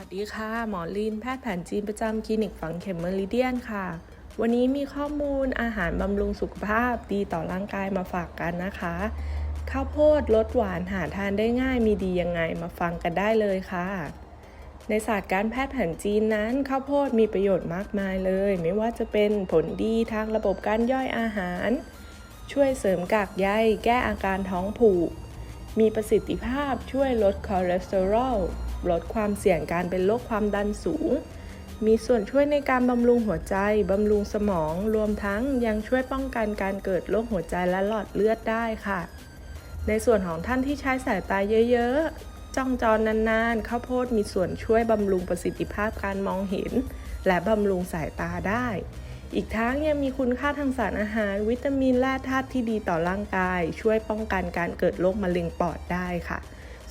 วัสดีค่ะ หมอลีนแพทย์แผนจีนประจำคลินิกฝังเข็มเมริเดียนค่ะ วันนี้มีข้อมูลอาหารบำรุงสุขภาพดีต่อร่างกายมาฝากกันนะคะ ข้าวโพดลดหวานหาทานได้ง่ายมีดียังไงมาฟังกันได้เลยค่ะ ในศาสตร์การแพทย์แผนจีนนั้น ข้าวโพดมีประโยชน์มากมายเลย ไม่ว่าจะเป็นผลดีทางระบบการย่อยอาหาร ช่วยเสริมกากใยแก้อาการท้องผูก มีประสิทธิภาพช่วยลดคอเลสเตอรอล ลดความเสี่ยงการเป็นโรคความดันสูง มีส่วนช่วยในการบำรุงหัวใจ บำรุงสมอง รวมทั้งยังช่วยป้องกันการเกิดโรคหัวใจและหลอดเลือดได้ค่ะ ในส่วนของท่านที่ใช้สายตาเยอะๆ จ้องจอนานๆ ข้าวโพดมีส่วนช่วยบำรุงประสิทธิภาพการมองเห็น และบำรุงสายตาได้ อีกทั้งยังมีคุณค่าทางสารอาหาร วิตามินและธาตุที่ดีต่อร่างกาย ช่วยป้องกันการเกิดโรคมะเร็งปอดได้ค่ะ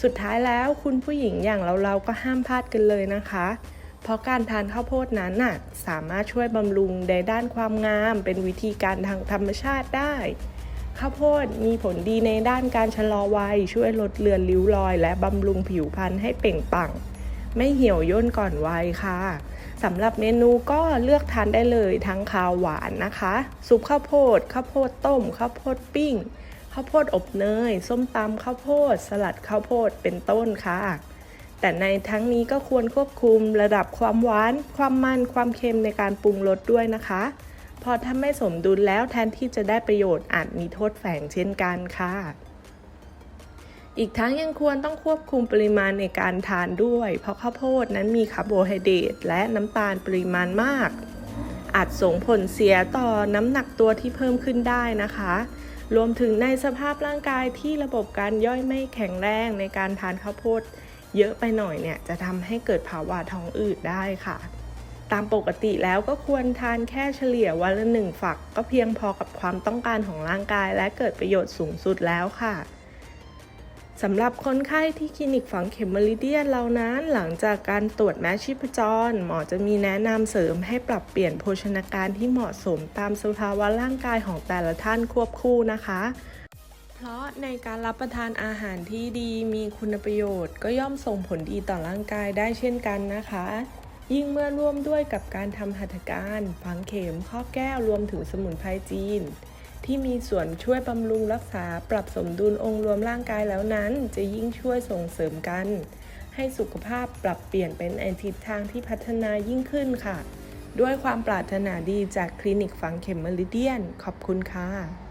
สุดท้ายแล้วคุณผู้หญิงอย่างเราๆก็ห้ามพลาดกันเลยนะคะ เพราะการทานข้าวโพดนั้นน่ะสามารถช่วยบำรุงในด้านความงาม เป็นวิธีการทางธรรมชาติได้ ข้าวโพดมีผลดีในด้านการชะลอวัย ช่วยลดเลือนริ้วรอย และบำรุงผิวพรรณให้เปล่งปลั่ง ไม่เหี่ยวย่นก่อนวัยค่ะ สำหรับเมนูก็เลือกทานได้เลยทั้งคาวหวานนะคะซุปข้าวโพดข้าวโพดต้มข้าวโพดปิ้งข้าวโพดอบเนย ส้มตำข้าวโพด สลัดข้าวโพดเป็นต้นค่ะ แต่ในทั้งนี้ก็ควรควบคุมระดับความหวาน ความมัน ความเค็มในการปรุงรสด้วยนะคะเพราะถ้าไม่สมดุลแล้วแทนที่จะได้ประโยชน์อาจมีโทษแฝงเช่นกันค่ะ อีกทั้งยังควรต้องควบคุมปริมาณในการทานด้วย เพราะข้าวโพดนั้นมีคาร์โบไฮเดรตและน้ำตาลปริมาณมาก อาจส่งผลเสียต่อน้ำหนักตัวที่เพิ่มขึ้นได้นะคะ รวมถึงในสภาพร่างกายที่ระบบการย่อยไม่แข็งแรงในการทานข้าวโพดเยอะไปหน่อยเนี่ยจะทำให้เกิดภาวะท้องอืดได้ค่ะ ตามปกติแล้วก็ควรทานแค่เฉลี่ยวันละหนึ่งฝัก ก็เพียงพอกับความต้องการของร่างกาย และเกิดประโยชน์สูงสุดแล้วค่ะ สำหรับคนไข้ที่คลินิกฝังเข็มเมริเดียนเรานั้น หลังจากการตรวจแมชชีพจร หมอจะมีแนะนำเสริมให้ปรับเปลี่ยนโภชนาการที่เหมาะสมตามสภาวะร่างกายของแต่ละท่านควบคู่นะคะ เพราะในการรับประทานอาหารที่ดีมีคุณประโยชน์ ก็ย่อมส่งผลดีต่อร่างกายได้เช่นกันนะคะ ยิ่งเมื่อร่วมด้วยกับการทำหัตถการฝังเข็มครอบแก้วรวมถึงสมุนไพรจีน ที่มีส่วนช่วยบำรุงรักษาปรับสมดุลองค์รวมร่างกายแล้วนั้น จะยิ่งช่วยส่งเสริมกัน ให้สุขภาพปรับเปลี่ยนเป็นในทิศทางที่พัฒนายิ่งขึ้นค่ะ ด้วยความปรารถนาดีจากคลินิกฝังเข็มเมริเดียน ขอบคุณค่ะ